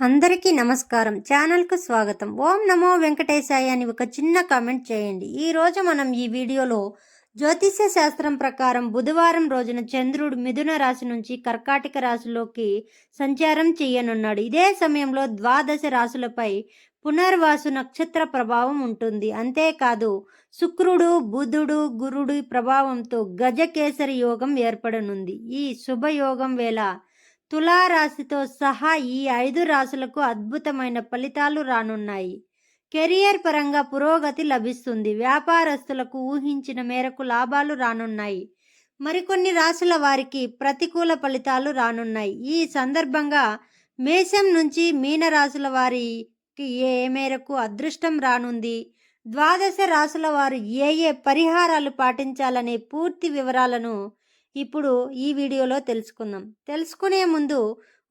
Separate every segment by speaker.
Speaker 1: అందరికీ నమస్కారం. ఛానల్కు స్వాగతం. ఓం నమో వెంకటేశాయ అని ఒక చిన్న కామెంట్ చేయండి. ఈరోజు మనం ఈ వీడియోలో జ్యోతిష్య శాస్త్రం ప్రకారం బుధవారం రోజున చంద్రుడు మిథున రాశి నుంచి కర్కాటక రాశిలోకి సంచారం చేయనున్నాడు. ఇదే సమయంలో ద్వాదశ రాశులపై పునర్వాసు నక్షత్ర ప్రభావం ఉంటుంది. అంతేకాదు శుక్రుడు బుధుడు గురుడి ప్రభావంతో గజకేసరి యోగం ఏర్పడనుంది. ఈ శుభయోగం వేళ తులారాశితో సహా ఈ ఐదు రాశులకు అద్భుతమైన ఫలితాలు రానున్నాయి. కెరియర్ పరంగా పురోగతి లభిస్తుంది. వ్యాపారస్తులకు ఊహించిన మేరకు లాభాలు రానున్నాయి. మరికొన్ని రాశుల వారికి ప్రతికూల ఫలితాలు రానున్నాయి. ఈ సందర్భంగా మేషం నుంచి మీన రాశుల వారికి ఏ మేరకు అదృష్టం రానుంది? ద్వాదశ రాశుల వారు ఏ ఏ పరిహారాలు పాటించాలనే పూర్తి వివరాలను ఇప్పుడు ఈ వీడియోలో తెలుసుకుందాం. తెలుసుకునే ముందు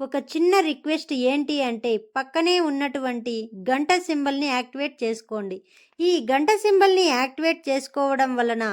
Speaker 1: ఒక చిన్న రిక్వెస్ట్ ఏంటి అంటే పక్కనే ఉన్నటువంటి గంట సింబల్ని యాక్టివేట్ చేసుకోండి. ఈ గంట సింబల్ని యాక్టివేట్ చేసుకోవడం వలన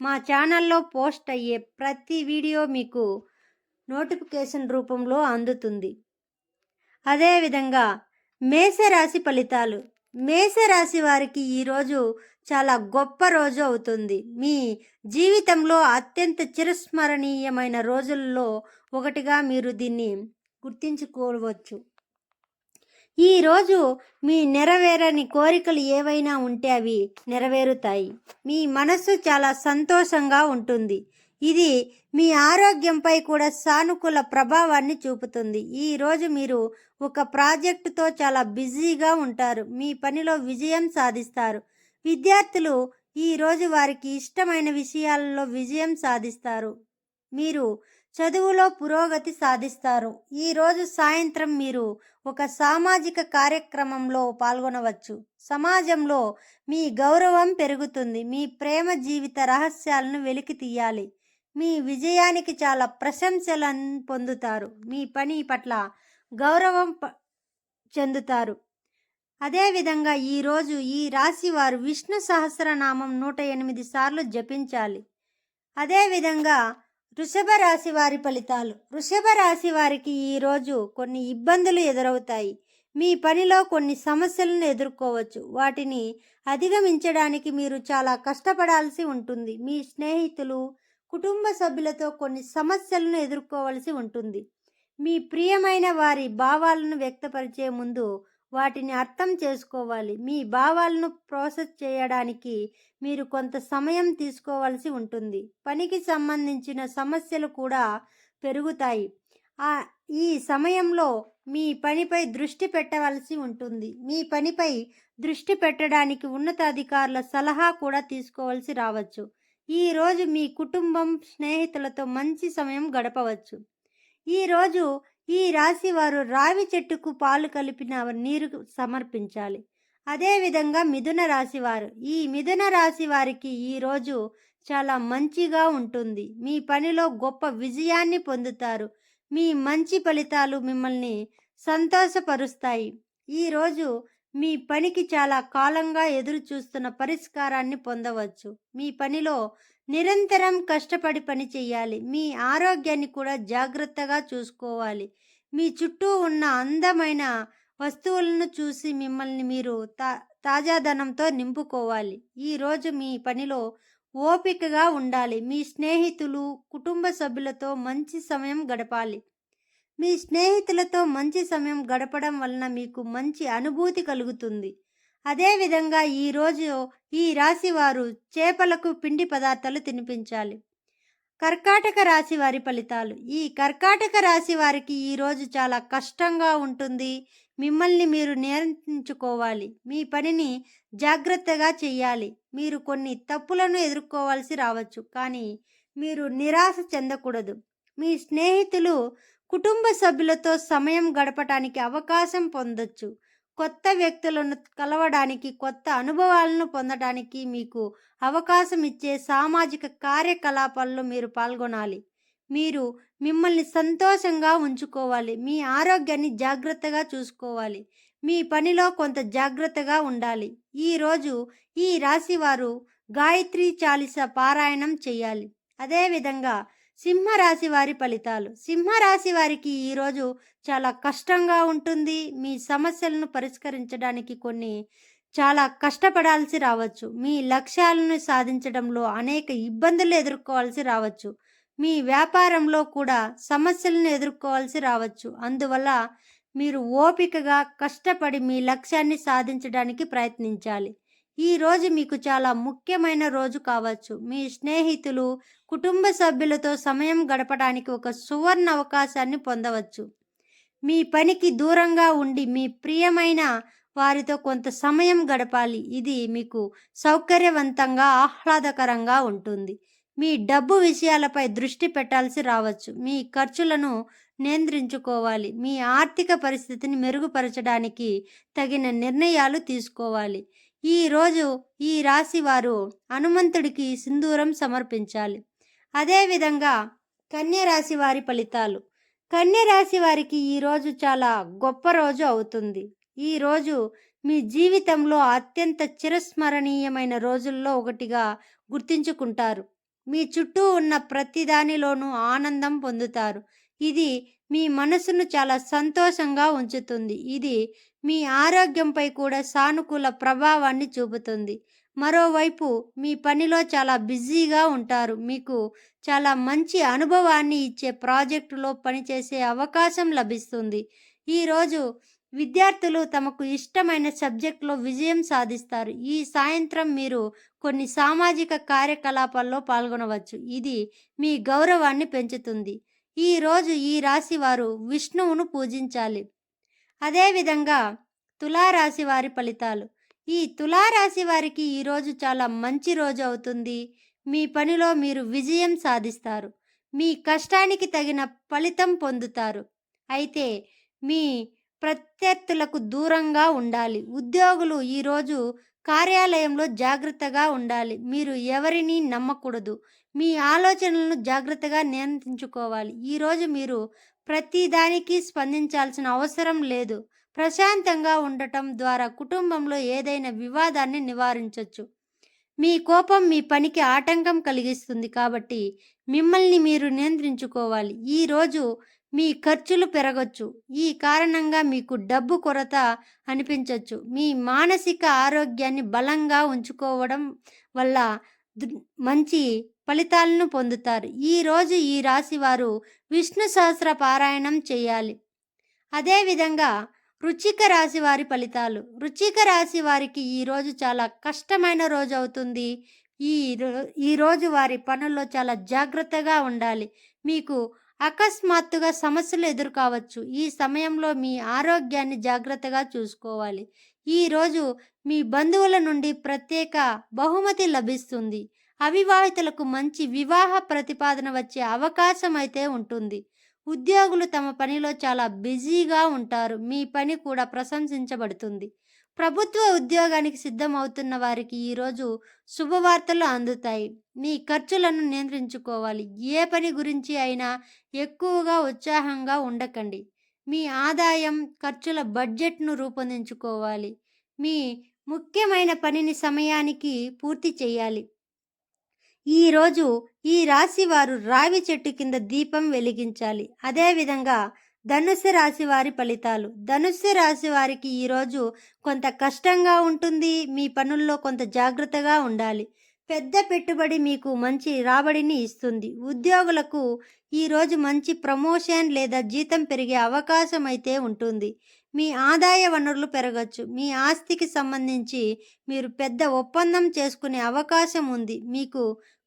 Speaker 1: మా ఛానల్లో పోస్ట్ అయ్యే ప్రతి వీడియో మీకు నోటిఫికేషన్ రూపంలో అందుతుంది. అదేవిధంగా మేషరాశి ఫలితాలు. మేషరాశి వారికి ఈరోజు చాలా గొప్ప రోజు అవుతుంది. మీ జీవితంలో అత్యంత చిరస్మరణీయమైన రోజుల్లో ఒకటిగా మీరు దీన్ని గుర్తించుకోవచ్చు. ఈరోజు మీ నెరవేరని కోరికలు ఏవైనా ఉంటే అవి నెరవేరుతాయి. మీ మనసు చాలా సంతోషంగా ఉంటుంది. ఇది మీ ఆరోగ్యంపై కూడా సానుకూల ప్రభావాన్ని చూపుతుంది. ఈరోజు మీరు ఒక ప్రాజెక్టుతో చాలా బిజీగా ఉంటారు. మీ పనిలో విజయం సాధిస్తారు. విద్యార్థులు ఈరోజు వారికి ఇష్టమైన విషయాలలో విజయం సాధిస్తారు. మీరు చదువులో పురోగతి సాధిస్తారు. ఈరోజు సాయంత్రం మీరు ఒక సామాజిక కార్యక్రమంలో పాల్గొనవచ్చు. సమాజంలో మీ గౌరవం పెరుగుతుంది. మీ ప్రేమ జీవిత రహస్యాలను వెలికి తీయాలి. మీ విజయానికి చాలా ప్రశంసలను పొందుతారు. మీ పని పట్ల గౌరవం చెందుతారు. అదేవిధంగా ఈరోజు ఈ రాశి వారు విష్ణు సహస్రనామం నూట ఎనిమిది సార్లు జపించాలి. అదేవిధంగా వృషభ రాశి వారి ఫలితాలు. వృషభ రాశి వారికి ఈరోజు కొన్ని ఇబ్బందులు ఎదురవుతాయి. మీ పనిలో కొన్ని సమస్యలను ఎదుర్కోవచ్చు. వాటిని అధిగమించడానికి మీరు చాలా కష్టపడాల్సి ఉంటుంది. మీ స్నేహితులు కుటుంబ సభ్యులతో కొన్ని సమస్యలను ఎదుర్కోవలసి ఉంటుంది. మీ ప్రియమైన వారి భావాలను వ్యక్తపరిచే ముందు వాటిని అర్థం చేసుకోవాలి. మీ భావాలను ప్రాసెస్ చేయడానికి మీరు కొంత సమయం తీసుకోవాల్సి ఉంటుంది. పనికి సంబంధించిన సమస్యలు కూడా పెరుగుతాయి. ఆ ఈ సమయంలో మీ పనిపై దృష్టి పెట్టవలసి ఉంటుంది. మీ పనిపై దృష్టి పెట్టడానికి ఉన్నతాధికారుల సలహా కూడా తీసుకోవాల్సి రావచ్చు. ఈరోజు మీ కుటుంబం స్నేహితులతో మంచి సమయం గడపవచ్చు. ఈరోజు ఈ రాశి వారు రావి చెట్టుకు పాలు కలిపిన నీరు సమర్పించాలి. అదేవిధంగా మిథున రాశి వారు ఈ మిథున రాశి వారికి ఈరోజు చాలా మంచిగా ఉంటుంది. మీ పనిలో గొప్ప విజయాన్ని పొందుతారు. మీ మంచి ఫలితాలు మిమ్మల్ని సంతోషపరుస్తాయి. ఈరోజు మీ పనికి చాలా కాలంగా ఎదురు చూస్తున్న పరిష్కారాన్ని పొందవచ్చు. మీ పనిలో నిరంతరం కష్టపడి పని చేయాలి. మీ ఆరోగ్యాన్ని కూడా జాగ్రత్తగా చూసుకోవాలి. మీ చుట్టూ ఉన్న అందమైన వస్తువులను చూసి మిమ్మల్ని మీరు తా తాజాదనంతో నింపుకోవాలి. ఈరోజు మీ పనిలో ఓపికగా ఉండాలి. మీ స్నేహితులు కుటుంబ సభ్యులతో మంచి సమయం గడపాలి. మీ స్నేహితులతో మంచి సమయం గడపడం వలన మీకు మంచి అనుభూతి కలుగుతుంది. అదేవిధంగా ఈరోజు ఈ రాశి వారు చేపలకు పిండి పదార్థాలు తినిపించాలి. కర్కాటక రాశి వారి ఫలితాలు. ఈ కర్కాటక రాశి వారికి ఈరోజు చాలా కష్టంగా ఉంటుంది. మిమ్మల్ని మీరు నియంత్రించుకోవాలి. మీ పనిని జాగ్రత్తగా చేయాలి. మీరు కొన్ని తప్పులను ఎదుర్కోవాల్సి రావచ్చు. కానీ మీరు నిరాశ చెందకూడదు. మీ స్నేహితులు కుటుంబ సభ్యులతో సమయం గడపటానికి అవకాశం పొందొచ్చు. కొత్త వ్యక్తులను కలవడానికి కొత్త అనుభవాలను పొందడానికి మీకు అవకాశం ఇచ్చే సామాజిక కార్యకలాపాల్లో మీరు పాల్గొనాలి. మీరు మిమ్మల్ని సంతోషంగా ఉంచుకోవాలి. మీ ఆరోగ్యాన్ని జాగ్రత్తగా చూసుకోవాలి. మీ పనిలో కొంత జాగ్రత్తగా ఉండాలి. ఈరోజు ఈ రాశి వారు గాయత్రి చాలీస పారాయణం చేయాలి. అదేవిధంగా సింహరాశి వారి ఫలితాలు. సింహరాశి వారికి ఈరోజు చాలా కష్టంగా ఉంటుంది. మీ సమస్యలను పరిష్కరించడానికి కొన్ని చాలా కష్టపడాల్సి రావచ్చు. మీ లక్ష్యాలను సాధించడంలో అనేక ఇబ్బందులు ఎదుర్కోవాల్సి రావచ్చు. మీ వ్యాపారంలో కూడా సమస్యలను ఎదుర్కోవాల్సి రావచ్చు. అందువల్ల మీరు ఓపికగా కష్టపడి మీ లక్ష్యాన్ని సాధించడానికి ప్రయత్నించాలి. ఈ రోజు మీకు చాలా ముఖ్యమైన రోజు కావచ్చు. మీ స్నేహితులు కుటుంబ సభ్యులతో సమయం గడపడానికి ఒక సువర్ణ అవకాశాన్ని పొందవచ్చు. మీ పనికి దూరంగా ఉండి మీ ప్రియమైన వారితో కొంత సమయం గడపాలి. ఇది మీకు సౌకర్యవంతంగా ఆహ్లాదకరంగా ఉంటుంది. మీ డబ్బు విషయాలపై దృష్టి పెట్టాల్సి రావచ్చు. మీ ఖర్చులను నియంత్రించుకోవాలి. మీ ఆర్థిక పరిస్థితిని మెరుగుపరచడానికి తగిన నిర్ణయాలు తీసుకోవాలి. ఈరోజు ఈ రాశి వారు హనుమంతుడికి సింధూరం సమర్పించాలి. అదేవిధంగా కన్యరాశి వారి ఫలితాలు. కన్యరాశి వారికి ఈరోజు చాలా గొప్ప రోజు అవుతుంది. ఈరోజు మీ జీవితంలో అత్యంత చిరస్మరణీయమైన రోజుల్లో ఒకటిగా గుర్తించుకుంటారు. మీ చుట్టూ ఉన్న ప్రతి దానిలోనూ ఆనందం పొందుతారు. ఇది మీ మనసును చాలా సంతోషంగా ఉంచుతుంది. ఇది మీ ఆరోగ్యంపై కూడా సానుకూల ప్రభావాన్ని చూపుతుంది. మరోవైపు మీ పనిలో చాలా బిజీగా ఉంటారు. మీకు చాలా మంచి అనుభవాన్ని ఇచ్చే ప్రాజెక్టులో పనిచేసే అవకాశం లభిస్తుంది. ఈరోజు విద్యార్థులు తమకు ఇష్టమైన సబ్జెక్టులో విజయం సాధిస్తారు. ఈ సాయంత్రం మీరు కొన్ని సామాజిక కార్యకలాపాల్లో పాల్గొనవచ్చు. ఇది మీ గౌరవాన్ని పెంచుతుంది. ఈరోజు ఈ రాశి వారు విష్ణువును పూజించాలి. అదేవిధంగా తులారాశి వారి ఫలితాలు. ఈ తులారాశి వారికి ఈరోజు చాలా మంచి రోజు అవుతుంది. మీ పనిలో మీరు విజయం సాధిస్తారు. మీ కష్టానికి తగిన ఫలితం పొందుతారు. అయితే మీ ప్రత్యర్థులకు దూరంగా ఉండాలి. ఉద్యోగులు ఈరోజు కార్యాలయంలో జాగ్రత్తగా ఉండాలి. మీరు ఎవరిని నమ్మకూడదు. మీ ఆలోచనలను జాగ్రత్తగా నియంత్రించుకోవాలి. ఈరోజు మీరు ప్రతిదానికి స్పందించాల్సిన అవసరం లేదు. ప్రశాంతంగా ఉండటం ద్వారా కుటుంబంలో ఏదైనా వివాదాన్ని నివారించవచ్చు మీ కోపం మీ పనికి ఆటంకం కలిగిస్తుంది కాబట్టి మిమ్మల్ని మీరు నియంత్రించుకోవాలి. ఈరోజు మీ ఖర్చులు పెరగచ్చు. ఈ కారణంగా మీకు డబ్బు కొరత అనిపించవచ్చు మీ మానసిక ఆరోగ్యాన్ని బలంగా ఉంచుకోవడం వల్ల మంచి ఫలితాలను పొందుతారు. ఈరోజు ఈ రాశి వారు విష్ణు సహస్ర పారాయణం చేయాలి. అదేవిధంగా రుచిక రాశి వారి ఫలితాలు. రుచిక రాశి వారికి ఈరోజు చాలా కష్టమైన రోజు అవుతుంది. ఈ ఈరోజు వారి పనుల్లో చాలా జాగ్రత్తగా ఉండాలి. మీకు అకస్మాత్తుగా సమస్యలు ఎదుర్కోవచ్చు. ఈ సమయంలో మీ ఆరోగ్యాన్ని జాగ్రత్తగా చూసుకోవాలి. ఈరోజు మీ బంధువుల నుండి ప్రత్యేక బహుమతి లభిస్తుంది. అవివాహితులకు మంచి వివాహ ప్రతిపాదన వచ్చే అవకాశం అయితే ఉంటుంది. ఉద్యోగులు తమ పనిలో చాలా బిజీగా ఉంటారు. మీ పని కూడా ప్రశంసించబడుతుంది. ప్రభుత్వ ఉద్యోగానికి సిద్ధమవుతున్న వారికి ఈరోజు శుభవార్తలు అందుతాయి. మీ ఖర్చులను నియంత్రించుకోవాలి. ఏ పని గురించి అయినా ఎక్కువగా ఉత్సాహంగా ఉండకండి. మీ ఆదాయం ఖర్చుల బడ్జెట్ను రూపొందించుకోవాలి. మీ ముఖ్యమైన పనిని సమయానికి పూర్తి చేయాలి. ఈరోజు ఈ రాశి వారు రావి చెట్టు కింద దీపం వెలిగించాలి. అదేవిధంగా ధనుస్సు రాశి వారి ఫలితాలు. ధనుస్సు రాశి వారికి ఈరోజు కొంత కష్టంగా ఉంటుంది. మీ పనుల్లో కొంత జాగ్రత్తగా ఉండాలి. పెద్ద పెట్టుబడి మీకు మంచి రాబడిని ఇస్తుంది. ఉద్యోగులకు ఈరోజు మంచి ప్రమోషన్ లేదా జీతం పెరిగే అవకాశం అయితే ఉంటుంది. మీ ఆదాయ వనరులు పెరగచ్చు. మీ ఆస్తికి సంబంధించి మీరు పెద్ద ఒప్పందం చేసుకునే అవకాశం ఉంది. మీకు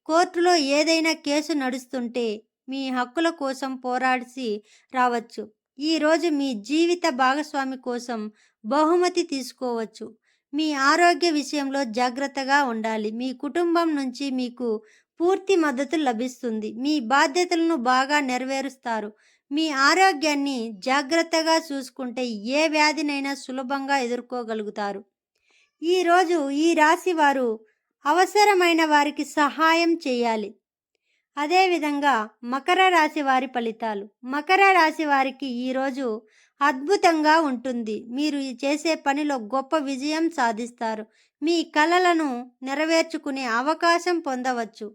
Speaker 1: కోర్టులో ఏదైనా కేసు నడుస్తుంటే మీ హక్కుల కోసం పోరాడిసి రావచ్చు. ఈరోజు మీ జీవిత భాగస్వామి కోసం బహుమతి తీసుకోవచ్చు. మీ ఆరోగ్య విషయంలో జాగ్రత్తగా ఉండాలి. మీ కుటుంబం నుంచి మీకు పూర్తి మద్దతు లభిస్తుంది. మీ బాధ్యతలను బాగా నెరవేరుస్తారు. మీ ఆరోగ్యాన్ని జాగ్రత్తగా చూసుకుంటే ఏ వ్యాధినైనా సులభంగా ఎదుర్కోగలుగుతారు. ఈరోజు ఈ రాశి వారు అవసరమైన వారికి సహాయం చేయాలి. అదేవిధంగా మకర రాశి వారి ఫలితాలు. మకర రాశి వారికి ఈరోజు అద్భుతంగా ఉంటుంది. మీరు చేసే పనిలో గొప్ప విజయం సాధిస్తారు. మీ కలలను నెరవేర్చుకునే అవకాశం పొందవచ్చు.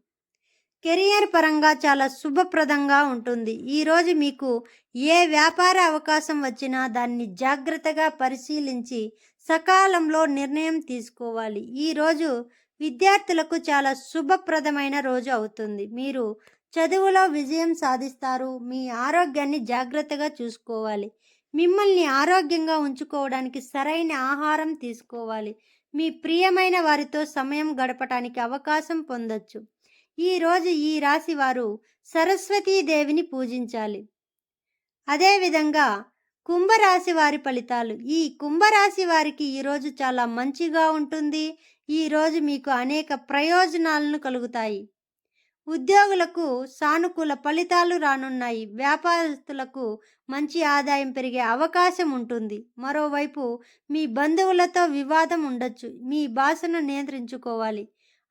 Speaker 1: కెరియర్ పరంగా చాలా శుభప్రదంగా ఉంటుంది. ఈరోజు మీకు ఏ వ్యాపార అవకాశం వచ్చినా దాన్ని జాగ్రత్తగా పరిశీలించి సకాలంలో నిర్ణయం తీసుకోవాలి. ఈరోజు విద్యార్థులకు చాలా శుభప్రదమైన రోజు అవుతుంది. మీరు చదువులో విజయం సాధిస్తారు. మీ ఆరోగ్యాన్ని జాగ్రత్తగా చూసుకోవాలి. మిమ్మల్ని ఆరోగ్యంగా ఉంచుకోవడానికి సరైన ఆహారం తీసుకోవాలి. మీ ప్రియమైన వారితో సమయం గడపటానికి అవకాశం పొందొచ్చు. ఈరోజు ఈ రాశి వారు సరస్వతీదేవిని పూజించాలి. అదేవిధంగా కుంభరాశి వారి ఫలితాలు. ఈ కుంభరాశి వారికి ఈరోజు చాలా మంచిగా ఉంటుంది. ఈరోజు మీకు అనేక ప్రయోజనాలను కలుగుతాయి. ఉద్యోగులకు సానుకూల ఫలితాలు రానున్నాయి. వ్యాపారస్తులకు మంచి ఆదాయం పెరిగే అవకాశం ఉంటుంది. మరోవైపు మీ బంధువులతో వివాదం ఉండొచ్చు. మీ భాషను నియంత్రించుకోవాలి.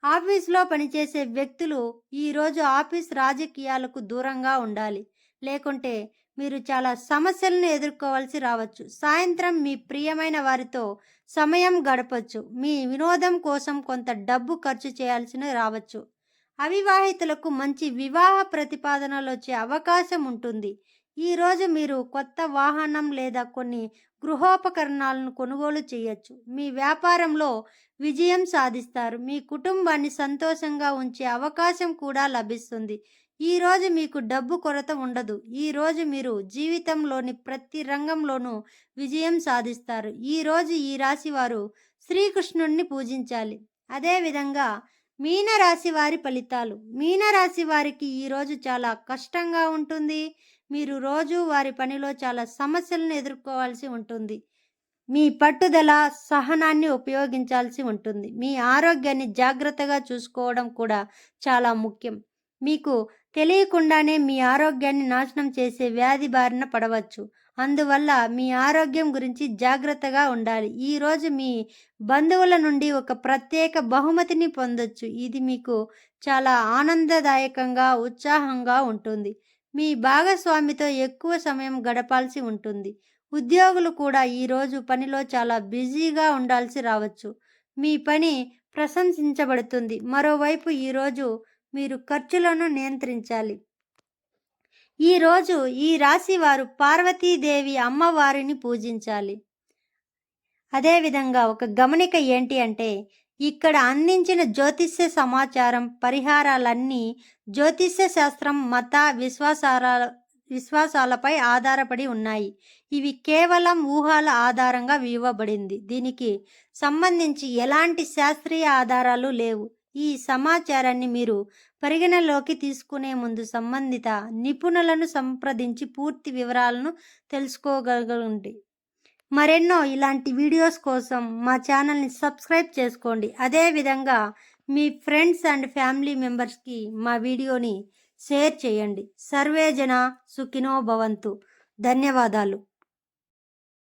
Speaker 1: ఆఫీస్లో పనిచేసే వ్యక్తులు ఈరోజు ఆఫీస్ రాజకీయాలకు దూరంగా ఉండాలి. లేకుంటే మీరు చాలా సమస్యలను ఎదుర్కోవాల్సి రావచ్చు. సాయంత్రం మీ ప్రియమైన వారితో సమయం గడపచ్చు. మీ వినోదం కోసం కొంత డబ్బు ఖర్చు చేయాల్సిన రావచ్చు. అవివాహితులకు మంచి వివాహ ప్రతిపాదనలు వచ్చే అవకాశం ఉంటుంది. ఈరోజు మీరు కొత్త వాహనం లేదా కొన్ని గృహోపకరణాలను కొనుగోలు చేయొచ్చు. మీ వ్యాపారంలో విజయం సాధిస్తారు. మీ కుటుంబాన్ని సంతోషంగా ఉంచే అవకాశం కూడా లభిస్తుంది. ఈరోజు మీకు డబ్బు కొరత ఉండదు. ఈరోజు మీరు జీవితంలోని ప్రతి రంగంలోనూ విజయం సాధిస్తారు. ఈరోజు ఈ రాశి వారు శ్రీకృష్ణుణ్ణి పూజించాలి. అదేవిధంగా మీనరాశి వారి ఫలితాలు. మీనరాశి వారికి ఈరోజు చాలా కష్టంగా ఉంటుంది. మీరు రోజు వారి పనిలో చాలా సమస్యలను ఎదుర్కోవాల్సి ఉంటుంది. మీ పట్టుదల సహనాన్ని ఉపయోగించాల్సి ఉంటుంది. మీ ఆరోగ్యాన్ని జాగ్రత్తగా చూసుకోవడం కూడా చాలా ముఖ్యం. మీకు తెలియకుండానే మీ ఆరోగ్యాన్ని నాశనం చేసే వ్యాధి బారిన పడవచ్చు. అందువల్ల మీ ఆరోగ్యం గురించి జాగ్రత్తగా ఉండాలి. ఈరోజు మీ బంధువుల నుండి ఒక ప్రత్యేక బహుమతిని పొందొచ్చు. ఇది మీకు చాలా ఆనందదాయకంగా ఉత్సాహంగా ఉంటుంది. మీ భాగస్వామితో ఎక్కువ సమయం గడపాల్సి ఉంటుంది. ఉద్యోగులు కూడా ఈరోజు పనిలో చాలా బిజీగా ఉండాల్సి రావచ్చు. మీ పని ప్రశంసించబడుతుంది. మరోవైపు ఈరోజు మీరు ఖర్చులను నియంత్రించాలి. ఈరోజు ఈ రాశి వారు పార్వతీదేవి అమ్మవారిని పూజించాలి. అదేవిధంగా ఒక గమనిక ఏంటి అంటే ఇక్కడ అందించిన జ్యోతిష్య సమాచారం పరిహారాలన్నీ జ్యోతిష్య శాస్త్రం మత విశ్వాసాల విశ్వాసాలపై ఆధారపడి ఉన్నాయి. ఇవి కేవలం ఊహాల ఆధారంగా ఇవ్వబడింది. దీనికి సంబంధించి ఎలాంటి శాస్త్రీయ ఆధారాలు లేవు. ఈ సమాచారాన్ని మీరు పరిగణలోకి తీసుకునే ముందు సంబంధిత నిపుణులను సంప్రదించి పూర్తి వివరాలను తెలుసుకోగలండి మరెన్నో ఇలాంటి వీడియోస్ కోసం మా ఛానల్ని సబ్స్క్రైబ్ చేసుకోండి. అదేవిధంగా మీ ఫ్రెండ్స్ అండ్ ఫ్యామిలీ మెంబర్స్కి మా వీడియోని షేర్ చేయండి. సర్వేజన సుఖినో భవంతు. ధన్యవాదాలు.